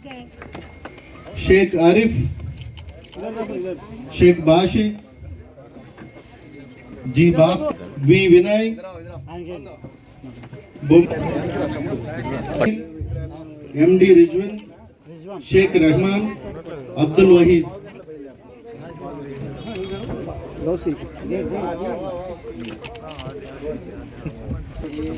Sheikh Arif, Sheikh Bashi, G Baas, V Vinay M D Rizwan, Sheikh Rahman, Abdul Waheed.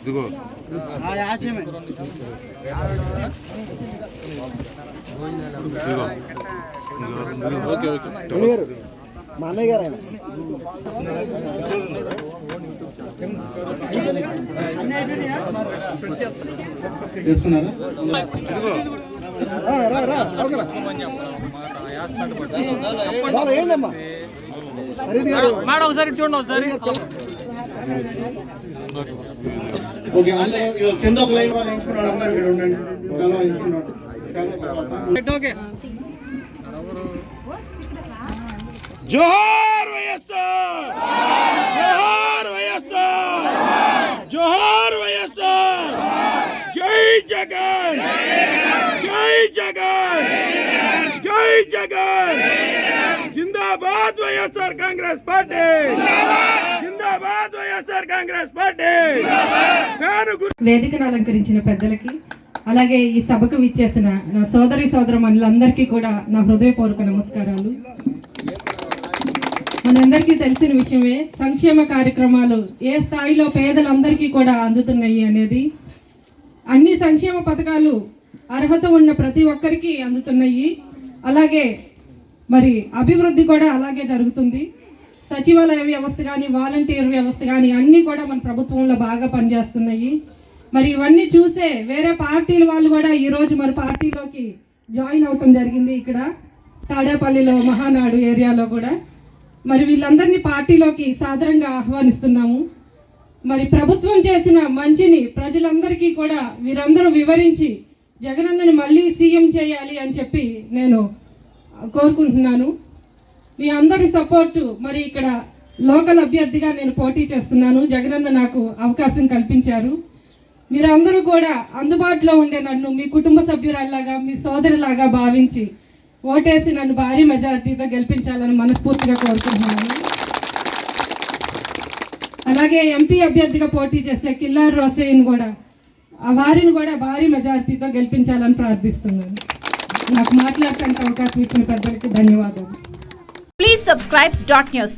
ఇదిగో. Okay okay. మా అన్నయ్య గారు ఆయన. తీసుకున్నారా? రా రా ఏంటమ్మా మేడం ఒకసారి చూడండి ఒకసారి. ఓకే అందరూ కింద ఒక లైన్ వాళ్ళు ఎంచుకున్నాడు అందరూ ఇక్కడ ఉండండి. చాలా ఎంచుకున్నాడు. జోహార్ వైఎస్ఆర్! జోహార్ వైఎస్ఆర్! జోహార్ వైఎస్ఆర్! జై జగన్! జై జగన్! జై జగన్! జిందాబాద్ వైఎస్ఆర్ కాంగ్రెస్ పార్టీ! జిందాబాద్ వైఎస్ఆర్ కాంగ్రెస్ పార్టీ! వేదికను అలంకరించిన పెద్దలకి అలాగే ఈ సభకు విచ్చేసిన నా సోదరి సోదర మనులందరికీ కూడా నా హృదయపూర్వక నమస్కారాలు. మనందరికీ తెలిసిన విషయమే సంక్షేమ కార్యక్రమాలు ఏ స్థాయిలో పేదలందరికీ కూడా అందుతున్నాయి అనేది. అన్ని సంక్షేమ పథకాలు అర్హత ఉన్న ప్రతి ఒక్కరికి అందుతున్నాయి. అలాగే మరి అభివృద్ధి కూడా అలాగే జరుగుతుంది. సచివాలయ వ్యవస్థ కానీ వాలంటీర్ వ్యవస్థ కానీ అన్నీ కూడా మన ప్రభుత్వంలో బాగా పనిచేస్తున్నాయి. మరి ఇవన్నీ చూసే వేరే పార్టీల వాళ్ళు కూడా ఈరోజు మరి పార్టీలోకి జాయిన్ అవటం జరిగింది ఇక్కడ. తాడేపల్లిలో మహానాడు ఏరియాలో కూడా. మరి వీళ్ళందరినీ పార్టీలోకి సాదరంగా ఆహ్వానిస్తున్నాము. మరి ప్రభుత్వం చేసిన మంచిని ప్రజలందరికీ కూడా వీరందరూ వివరించి జగనన్నను మళ్ళీ సీఎం చేయాలి అని చెప్పి నేను కోరుకుంటున్నాను. మీ అందరి సపోర్టు మరి ఇక్కడ లోకల్ అభ్యర్థిగా నేను పోటీ చేస్తున్నాను. జగనన్న నాకు అవకాశం కల్పించారు. మీరందరూ కూడా అందుబాటులో ఉండే నన్ను మీ కుటుంబ సభ్యురాల్లాగా మీ సోదరిలాగా భావించి ఓటేసి నన్ను భారీ మెజారిటీతో గెలిపించాలని మనస్ఫూర్తిగా కోరుకుంటున్నాను. అలాగే ఎంపీ అభ్యర్థిగా పోటీ చేసే కిల్లార్ రోసేన్ కూడా వారిని కూడా భారీ మెజార్టీతో గెలిపించాలని ప్రార్థిస్తున్నాను. నాకు మాట్లాడటానికి అవకాశం ఇచ్చిన పెద్దలకి ధన్యవాదాలు. Please subscribe dot news